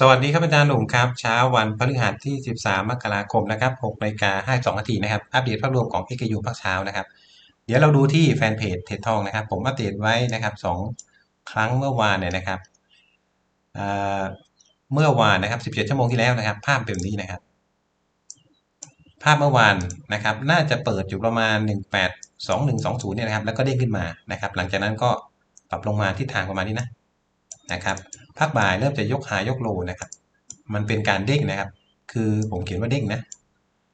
สวัสดีครับอาจารย์หนุ่มครับเช้าวันพฤหัสที่ 13 มกราคมนะครับ6นาฬิกา52นาทีนะครับ อัปเดตภาพรวมของ XKU ภาคเช้านะครับ เดี๋ยวเราดูที่แฟนเพจเทรดทองนะครับ ผมอัปเดตไว้นะครับ 2 ครั้งเมื่อวานเนี่ยนะครับเมื่อวานนะครับ 17 ชั่วโมงที่แล้วนะครับ ภาพแบบนี้นะครับ ภาพเมื่อวานนะครับ น่าจะเปิดอยู่ประมาณ 182120 เนี่ยนะครับ แล้วก็เด้งขึ้นมานะครับ หลังจากนั้นก็ปรับลงมาทิศทางประมาณนี้นะนะครับ ภาคบ่ายเริ่มจะยกหายกโลนะครับ มันเป็นการเด้งนะครับ คือผมเขียนว่าเด้งนะ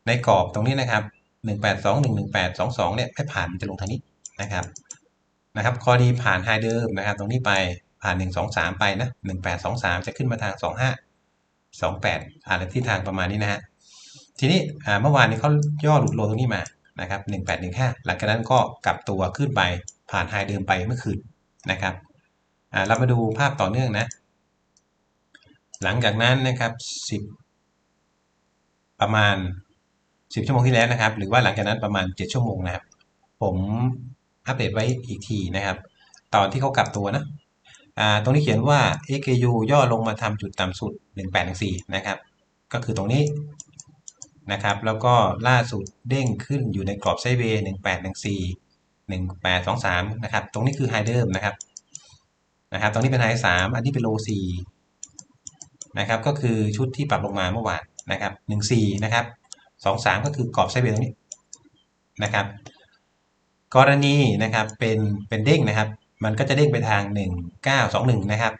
ในกรอบตรงนี้นะครับหนึ่งแปดสองหนึ่งหนึ่งแปดสองสองเนี่ยไม่ผ่านมันจะลงทางนี้นะครับนะครับข้อดีผ่านไฮเดิมนะครับ ตรงนี้ไปผ่านหนึ่งสองสามไปนะหนึ่งแปดสองสามจะขึ้นมาทางสองห้าสองแปดอ่านที่ทางประมาณนี้นะฮะทีนี้เมื่อวานนี้เขาย่อหลุดโลตรงนี้มานะครับหนึ่งแปดหนึ่งห้าหลังจากนั้นก็กลับตัวขึ้นไปผ่านไฮเดิมไปเมื่อคืนนะครับเรามาดูภาพต่อเนื่องนะ หลังจากนั้นนะครับสิบประมาณสิบชั่วโมงที่แล้วนะครับ หรือว่าหลังจากนั้นประมาณเจ็ดชั่วโมงนะครับ ผมอัปเดตไว้อีกทีนะครับ ตอนที่เขากลับตัวนะตรงนี้เขียนว่า AKU ย่อลงมาทำจุดต่ำสุด 18.4 นะครับ ก็คือตรงนี้นะครับ แล้วก็ล่าสุดเด้งขึ้นอยู่ในกรอบไซเวย์1814 1823 นะครับ ตรงนี้คือไฮเดิมนะครับ นะครับ ตรงนี้เป็นไฮสามอันนี้เป็นโลสี่ นะครับก็คือชุดที่ปรับลงมาเมื่อวานนะครับหนึ่งสี่นะครับสองสามก็คือกรอบไซเบร์ตรงนี้นะครับ กรณีนะครับเป็นเป็นเด้งนะครับ มันก็จะเด้งไปทางหนึ่งเก้าสองหนึ่งนะครับ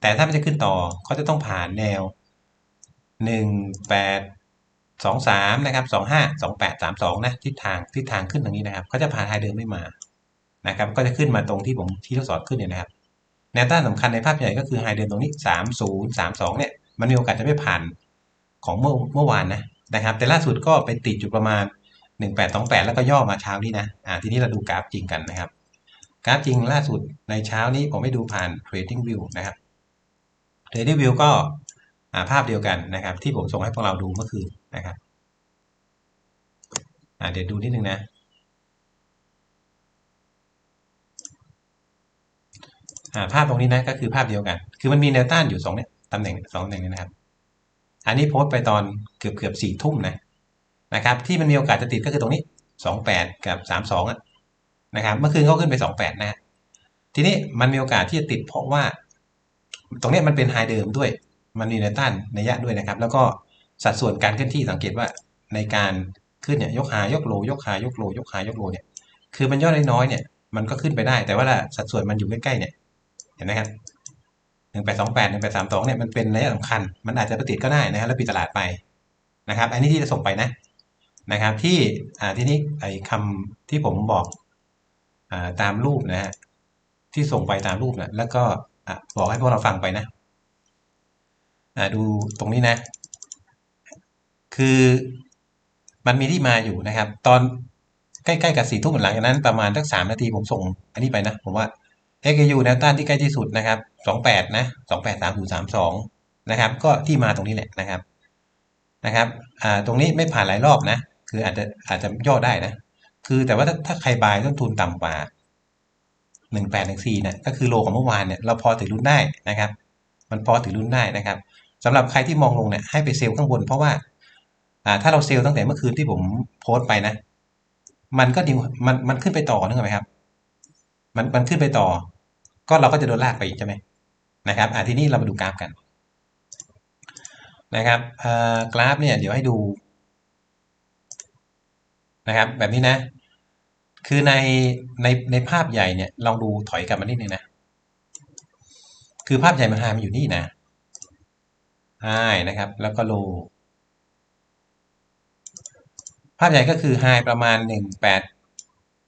แต่ถ้ามันจะขึ้นต่อเขาจะต้องผ่านแนวหนึ่งแปดสองสามนะครับสองห้าสองแปดสามสองนะทิศทางทิศทางขึ้นตรงนี้นะครับเขาจะผ่านไฮเดิมไม่มานะครับ ก็จะขึ้นมาตรงที่ผมที่ทดสอบขึ้นเนี่ยนะครับ แนวต้านสำคัญในภาพใหญ่ก็คือไฮเดิมตรงนี้ 30 32 เนี่ย มันมีโอกาสจะไม่ผ่านของเมื่อเมื่อวานนะนะครับ แต่ล่าสุดก็ไปติดอยู่ประมาณ 1828 แล้วก็ย่อมาเช้านี้นะอ่าทีนี้เราดูกราฟจริงกันนะครับ กราฟจริงล่าสุดในเช้านี้ผมไม่ดูผ่าน Trading View นะครับ Trading View ก็อ่าภาพเดียวกันนะครับ ที่ผมส่งให้พวกเราดูเมื่อคืนนะครับอ่าเดี๋ยวดูนิดนึงนะ ภาพตรงนี้นะก็คือภาพเดียวกัน คือมันมีแนวต้านอยู่สองเนี่ยตำแหน่งสองตำแหน่งนี้นะครับ อันนี้โพสต์ไปตอนเกือบเกือบสี่ทุ่มนะนะครับ ที่มันมีโอกาสจะติดก็คือตรงนี้สองแปดกับสามสองนะครับ เมื่อคืนเขาขึ้นไปสองแปดนะทีนี้มันมีโอกาสที่จะติดเพราะว่า ตรงนี้มันเป็นไฮเดิมด้วย มันมีแนวต้านในยะด้วยนะครับ แล้วก็สัดส่วนการเคลื่อนที่สังเกตว่าในการขึ้นเนี่ยยกหายกโลยกหายกโลยกหายกโลเนี่ยคือมันย่อน้อยๆเนี่ยมันก็ขึ้นไปได้ แต่ว่าสัดส่วนมันอยู่ใกล้ๆเนี่ย ห็นไหมครับหนึ่งแปดสองแปดหนึ่งแปดสามสองเนี่ยมันเป็นระยะสำคัญ มันอาจจะไปติดก็ได้นะครับแล้วปิดตลาดไปนะครับ อันนี้ที่จะส่งไปนะนะครับ ที่อ่าที่นี้ไอ้คำที่ผมบอกอ่าตามรูปนะฮะที่ส่งไปตามรูปนะแล้วก็อ่บอกให้พวกเราฟังไปนะอ่าดูตรงนี้นะ คือมันมีที่มาอยู่นะครับ ตอนใกล้ๆกับสี่ทุ่มหลังจากนั้นประมาณสักสามนาทีผมส่งอันนี้ไปนะผมว่า XAU แนวต้านที่ใกล้ที่สุดนะครับ28นะ28 30 32นะครับ ก็ที่มาตรงนี้แหละนะครับนะครับอ่าตรงนี้ไม่ผ่านหลายรอบนะ คืออาจจะอาจจะย่อได้นะ คือแต่ว่าถ้าถ้าใครบายต้นทุนต่ำกว่า1814นี่ยก็คือโลของเมื่อวานเนี่ยเราพอถือรุ่นได้นะครับ มันพอถือรุ่นได้นะครับสำหรับใครที่มองลงเนี่ยให้ไปเซลล์ข้างบนเพราะว่าอ่าถ้าเราเซลล์ตั้งแต่เมื่อคืนที่ผมโพสต์ไปนะ มันก็ดีมันมันขึ้นไปต่อนึกไหมครับ มันมันขึ้นไปต่อ ก็เราก็จะโดนลากไปอีกใช่ไหมนะครับอะทีนี้เรามาดูกราฟกันนะครับกราฟเนี่ยเดี๋ยวให้ดูนะครับ แบบนี้นะ คือในในในภาพใหญ่เนี่ยลองดูถอยกลับมานิดนึงนะคือภาพใหญ่มันหามันอยู่นี่นะไฮนะครับ แล้วก็โล ภาพใหญ่ก็คือไฮประมาณหนึ่งแปด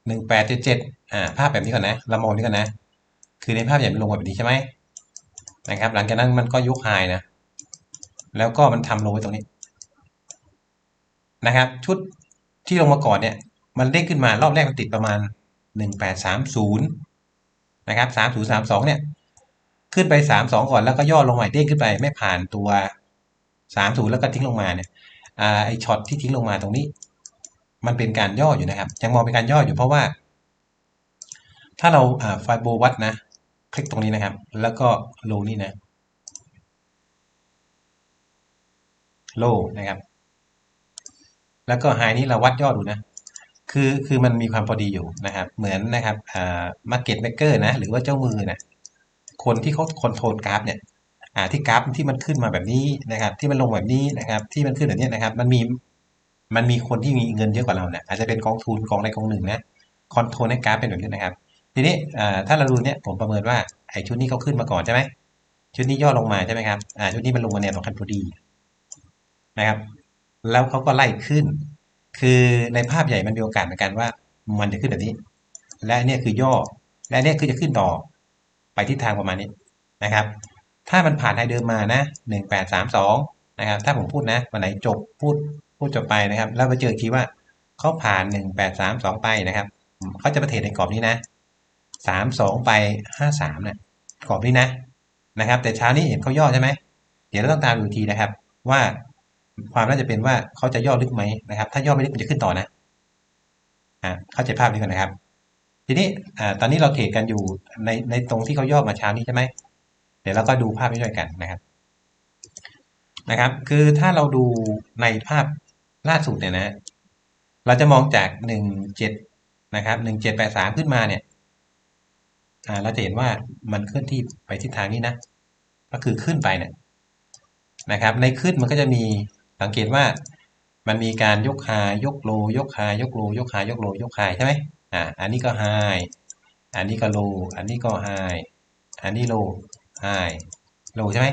หนึ่งแปดจุดเจ็ด อ่าภาพแบบนี้ก่อนนะเรามองนี้ก่อนนะ คือในภาพใหญ่มันลงแบบนี้ใช่ไหมนะครับ หลังจากนั้นมันก็ยุกไฮนะ แล้วก็มันทำโลไว้ตรงนี้ นะครับ ชุดที่ลงมาก่อนเนี่ย มันเด้งขึ้นมารอบแรกมันติดประมาณหนึ่งแปดสามศูนย์นะครับสามศูนย์สามสองเนี่ย ขึ้นไปสามสองก่อนแล้วก็ย่อลงใหม่เด้งขึ้นไปไม่ผ่านตัวสามศูนย์แล้วก็ทิ้งลงมาเนี่ยอไอช็อตที่ทิ้งลงมาตรงนี้ มันเป็นการย่ออยู่นะครับ ยังมองเป็นการย่ออยู่เพราะว่า ถ้าเราไฟโบวัดนะ คลิกตรงนี้นะครับ แล้วก็โลนี่นะโลนะครับ แล้วก็ไฮนี้เราวัดยอดดูนะ คือคือมันมีความพอดีอยู่นะครับ เหมือนนะครับอ่ามาร์เก็ตเมกเกอร์นะ หรือว่าเจ้ามือนะคนที่เขาคอนโทรลกราฟเนี่ยอ่าที่กราฟที่มันขึ้นมาแบบนี้นะครับ ที่มันลงแบบนี้นะครับ ที่มันขึ้นแบบนี้นะครับ มันมีมันมีคนที่มีเงินเยอะกว่าเราเนี่ยอาจจะเป็นกองทุนกองใดกองหนึ่งนะคอนโทรลในกราฟเป็นแบบนี้นะครับ ทีนี้ถ้าเราดูเนี่ยผมประเมินว่าไอ้ชุดนี้เขาขึ้นมาก่อนใช่ไหมชุดนี้ย่อลงมาใช่ไหมครับชุดนี้มันลงมาแนวสำคัญพอดีนะครับ แล้วเขาก็ไล่ขึ้น คือในภาพใหญ่มันมีโอกาสเหมือนกันว่า มันจะขึ้นแบบนี้ และนเนี่ยคือย่อ และนเนี่ยคือจะขึ้นต่อไปทิศทางประมาณนี้นะครับ ถ้ามันผ่านไฮเดิมมานะหนึ่งแปดสามสองนะครับ ถ้าผมพูดนะวันไหนจบพูดพูดจบไปนะครับ แล้วไปเจออีกทีว่าเขาผ่านหนึ่งแปดสามสองไปนะครับเขาจะประเทศในกรอบนี้นะ สามสองไปห้าสามเนี่ยกรอบนี้นะนะครับ แต่เช้านี้เห็นเขาย่อใช่ไหมเดี๋ยวเราต้องตามดูทีนะครับ ว่าความน่าจะเป็นว่าเขาจะย่อลึกไหมนะครับ ถ้าย่อไม่ลึกมันจะขึ้นต่อนะอ่าเข้าใจภาพนี้ก่อนนะครับ ทีนี้อ่าตอนนี้เราเทรดกันอยู่ในในตรงที่เขาย่อมาเช้านี้ใช่ไหมเดี๋ยวเราก็ดูภาพไปด้วยกันนะครับนะครับ คือถ้าเราดูในภาพล่าสุดเนี่ยนะ เราจะมองจากหนึ่งเจ็ดนะครับหนึ่งเจ็ดแปดสามขึ้นมาเนี่ย อ่าเราจะเห็นว่ามันเคลื่อนที่ไปทิศทางนี้นะ ก็คือขึ้นไปเนี่ยนะครับ ในขึ้นมันก็จะมีสังเกตว่ามันมีการยกหายกโล ยกหายกโล ยกหายกโล ยกหายใช่ไหมอ่าอันนี้ก็ไฮอันนี้ก็โล อันนี้ก็ไฮอันนี้โลไฮโลใช่ไหม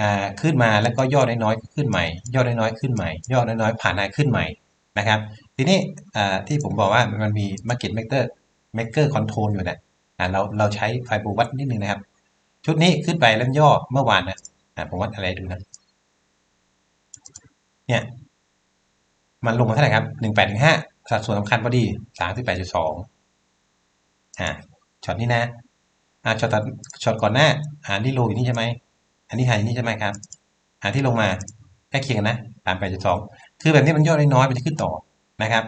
อ่าขึ้นมาแล้วก็ย่อน้อยๆขึ้นใหม่ ย่อน้อยๆขึ้นใหม่ ย่อน้อยๆผ่านไฮขึ้นใหม่นะครับ ทีนี้อ่าที่ผมบอกว่ามันมี market maker maker control อยู่เนะอ่า เราเราใช้ไฟบูวัดนิดนึงนะครับ ชุดนี้ขึ้นไปแล้วย่อเมื่อวานนะอ่าผมวัดอะไรดูนะเนี่ยมันลงมาเท่าไหร่ครับหนึ่งแปดถึงห้าสัดส่วนสำคัญพอดีสามสิบแปดจุดสองอ่าช็อตนี้นะอ่าช็อตตัดช็อตก่อนหน้าอ่าที่โลอยู่นี่ใช่ไหมอันนี้ไฮนี่ใช่ไหมครับอ่าที่ลงมาใกล้เคียงกันนะสามแปดจุดสองคือแบบนี้มันย่อได้น้อยมันจะขึ้นต่อนะครับ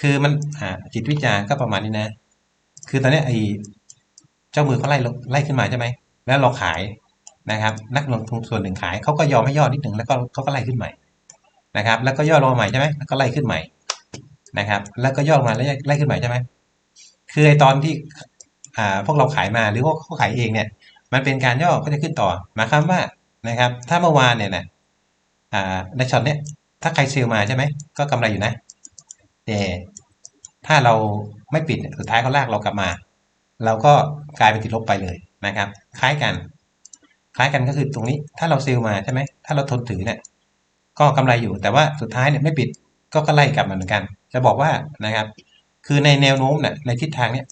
คือมันอ่าจิตวิจาร์ก็ประมาณนี้นะ คือตอนนี้ไอ้ เจ้ามือเขาไล่ลงไล่ขึ้นมาใช่ไหมแล้วเราขายนะครับ นักลงทุนส่วนหนึ่งขายเขาก็ยอมให้ย่อนิดหนึ่งแล้วก็เขาก็ไล่ขึ้นใหม่นะครับ แล้วก็ย่อลงมาใหม่ใช่ไหมแล้วก็ไล่ขึ้นใหม่นะครับ แล้วก็ย่อลงมาแล้วไล่ขึ้นใหม่ใช่ไหมคือไอตอนที่อ่าพวกเราขายมาหรือว่าเขาขายเองเนี่ย มันเป็นการย่อก็จะขึ้นต่อหมายความว่านะครับ ถ้าเมื่อวานเนี่ยนะอ่าในช็อตเนี้ยถ้าใครเซลมาใช่ไหมก็กำไรอยู่นะแต่ถ้าเราไม่ปิดสุดท้ายเขาลากเรากลับมา เราก็กลายเป็นติดลบไปเลยนะครับ คล้ายกัน คล้ายกันก็คือตรงนี้ถ้าเราเซลมาใช่ไหมถ้าเราทนถือเนี่ยก็กำไรอยู่แต่ว่าสุดท้ายเนี่ยไม่ปิดก็ก็ไล่กลับมาเหมือนกัน จะบอกว่านะครับ คือในแนวโน้มเนี่ยในทิศทางเนี่ย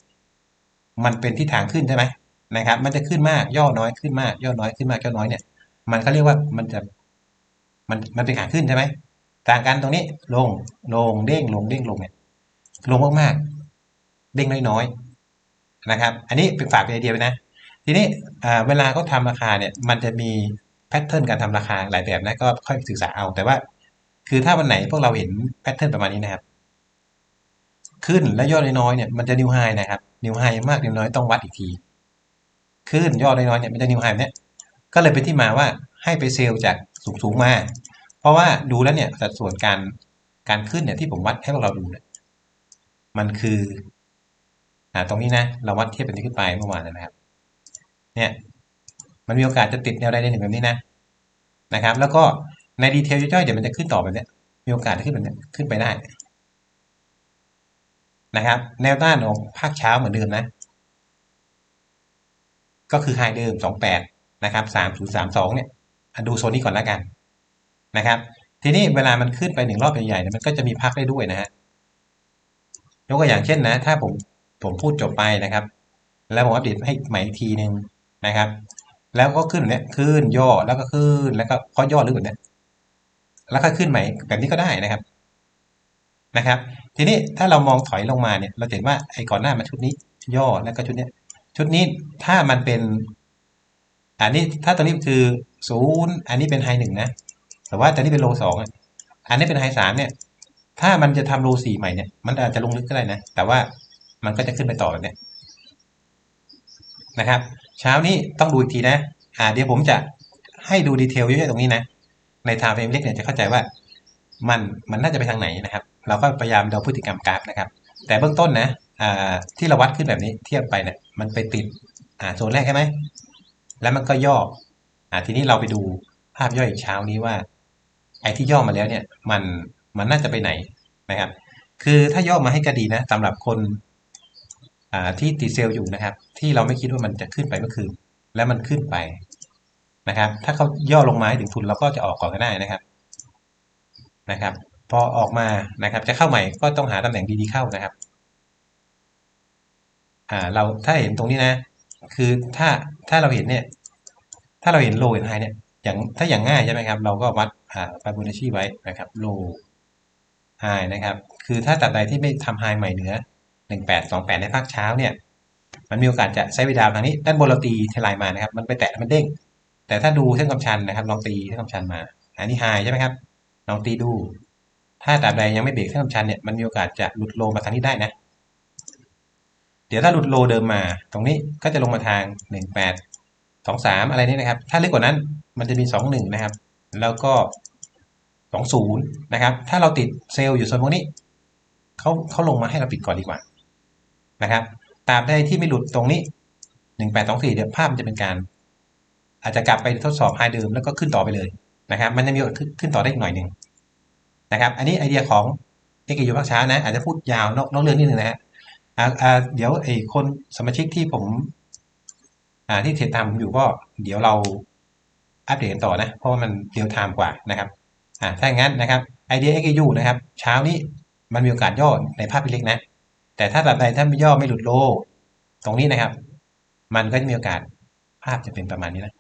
มันเป็นทิศทางขึ้นใช่ไหมนะครับ มันจะขึ้นมากย่อน้อยขึ้นมาก ย่อน้อยขึ้นมากย่อน้อยเนี่ยมันเขาเรียกว่ามันจะมันมันเป็นขาขึ้นใช่ไหมต่างกันตรงนี้ลงลงเด้งลงเด้งลงเนี่ยลงมากๆเด้งน้อยๆ นะครับ อันนี้เป็นฝากเป็นไอเดียไว้นะ ทีนี้เวลาเขาทาราคาเนี่ยมันจะมีแพทเทิร์นการทำราคาหลายแบบนะก็ค่อยศึกษาเอาแต่ว่า คือถ้าวันไหนพวกเราเห็นแพทเทิร์นประมาณนี้นะครับ ขึ้นและย่อน้อยเนี่ยมันจะนิวไฮนะครับนิวไฮมากนิวน้อยต้องวัดอีกที ขึ้นย่อน้อยเนี่ยมันจะนิวไฮเนี่ยก็เลยเป็นที่มาว่าให้ไปเซลล์จากสูงๆมา เพราะว่าดูแล้วเนี่ยสัดส่วนการการขึ้นเนี่ยที่ผมวัดให้พวกเราดูเนี่ยมันคือ อ่าตรงนี้นะเราวัดเทียบเป็นที่ขึ้นไปเมื่อวานนะครับ เนี่ยมันมีโอกาสจะติดแนวใดในหนึ่งแบบนี้นะนะครับ แล้วก็ในดีเทลย่อยๆเดี๋ยวมันจะขึ้นต่อแบบนี้มีโอกาสจะขึ้นแบบนี้ขึ้นไปได้นะครับ แนวต้านของภาคเช้าเหมือนเดิมนะ ก็คือไฮเดิม 28 นะครับ 3032 เนี่ยดูโซนนี้ก่อนแล้วกันนะครับ ทีนี้เวลามันขึ้นไปหนึ่งรอบใหญ่ๆเนี่ยมันก็จะมีพักได้ด้วยนะฮะยกตัวอย่างเช่นนะ ถ้าผม ผมพูดจบไปนะครับ แล้วผมอัปเดตให้ใหม่อีกทีหนึ่งนะครับ แล้วก็ขึ้นแบบนี้ขึ้นย่อแล้วก็ขึ้นแล้วก็ก็ย่อหรือแบบนี้แล้วก็ขึ้นใหม่แบบนี้ก็ได้นะครับนะครับ ทีนี้ถ้าเรามองถอยลงมาเนี่ยเราเห็นว่าไอ้ก่อนหน้ามันชุดนี้ย่อแล้วก็ชุดนี้ชุดนี้ถ้ามันเป็น อันนี้ถ้าตัวนี้คือศูนย์อันนี้เป็นไฮหนึ่งนะแต่ว่าตัวนี้เป็นโลสองอันนี้เป็นไฮสามเนี่ย ถ้ามันจะทำโลสี่ใหม่เนี่ย มันอาจจะลงลึกก็ได้นะ แต่ว่า มันก็จะขึ้นไปต่อแบบนี้นะครับ เช้านี้ต้องดูอีกทีนะอ่าเดี๋ยวผมจะให้ดูดีเทลเยอะๆตรงนี้นะ ในไทม์เฟรมเล็กเนี่ยจะเข้าใจว่ามันมันน่าจะไปทางไหนนะครับ เราก็พยายามเดาพฤติกรรมกราฟนะครับ แต่เบื้องต้นนะอ่าที่เราวัดขึ้นแบบนี้เทียบไปเนี่ยมันไปติดอ่าโซนแรกใช่ไหมแล้วมันก็ย่ออ่าทีนี้เราไปดูภาพย่อยเช้านี้ว่า ไอ้ที่ย่อมาแล้วเนี่ยมันมันน่าจะไปไหนนะครับ คือถ้าย่อมาให้ก็ดีนะสำหรับคน ที่ติดเซลล์อยู่นะครับ ที่เราไม่คิดว่ามันจะขึ้นไปเมื่อคืนแล้วมันขึ้นไปนะครับ ถ้าเขาย่อลงมาให้ถึงทุนเราก็จะออกก่อนก็ได้นะครับนะครับ พอออกมานะครับ จะเข้าใหม่ก็ต้องหาตำแหน่งดีๆเข้านะครับอ่าเราถ้าเห็นตรงนี้นะ คือถ้าถ้าเราเห็นเนี่ย ถ้าเราเห็นโลเห็นไฮเนี่ยอย่างถ้าอย่างง่ายใช่ไหมครับ เราก็วัดอ่าฟาบูนาชีไว้นะครับโลไฮนะครับ คือถ้าตัดใดที่ไม่ทำไฮใหม่เหนือ หนึ่งแปดสองแปดในภาคเช้าเนี่ย มันมีโอกาสจะไซด์เวดาวทางนี้ ด้านบนเราตีเทลายมานะครับ มันไปแตะมันเด้ง แต่ถ้าดูเส้นกำชันนะครับ ลองตีเส้นกำชันมา อันนี้ไฮใช่ไหมครับ ลองตีดู ถ้าตราบใดยังไม่เบรกเส้นกำชันเนี่ย มันมีโอกาสจะหลุดโลมาทางนี้ได้นะ เดี๋ยวถ้าหลุดโลเดิมมา ตรงนี้ก็จะลงมาทางหนึ่งแปดสอะไรนี่นะครับ ถ้าเล็กกว่านั้น มันจะมีสองหนึ่งนะครับ แล้วก็สองศูนย์นะครับ ถ้าเราติดเซลล์อยู่โซนพวกนี้เขาเขาลงมาให้เราปิดก่อนดีกว่า นะครับตราบใดที่ไม่หลุดตรงนี้หนึ่งแปดสองสี่เดี๋ยวภาพมันจะเป็นการ อาจจะกลับไปทดสอบไฮเดิมแล้วก็ขึ้นต่อไปเลยนะครับ มันจะมีโอกาสขึ้นต่อได้อีกหน่อยหนึ่งนะครับ อันนี้ไอเดียของเอกยูภาคช้านะ อาจจะพูดยาวนอกนอกเรื่องนิดนึงนะฮะเดี๋ยวไอคนสมาชิกที่ผมที่เทรดตามผมอยู่ก็เดี๋ยวเราอัปเดตกันต่อนะ เพราะว่ามันเรียลไทม์กว่านะครับอ่าถ้าอย่างนั้นนะครับไอเดีย XU นะครับ เช้านี้มันมีโอกาสย่อในภาพเล็กนะ แต่ถ้าแบบใดถ้าไม่ย่อไม่หลุดโล ตรงนี้นะครับ มันก็จะมีโอกาสภาพจะเป็นประมาณนี้นะ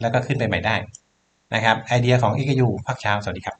แล้วก็ขึ้นไปใหม่ได้นะครับ ไอเดียของ XU พักเช้า สวัสดีครับ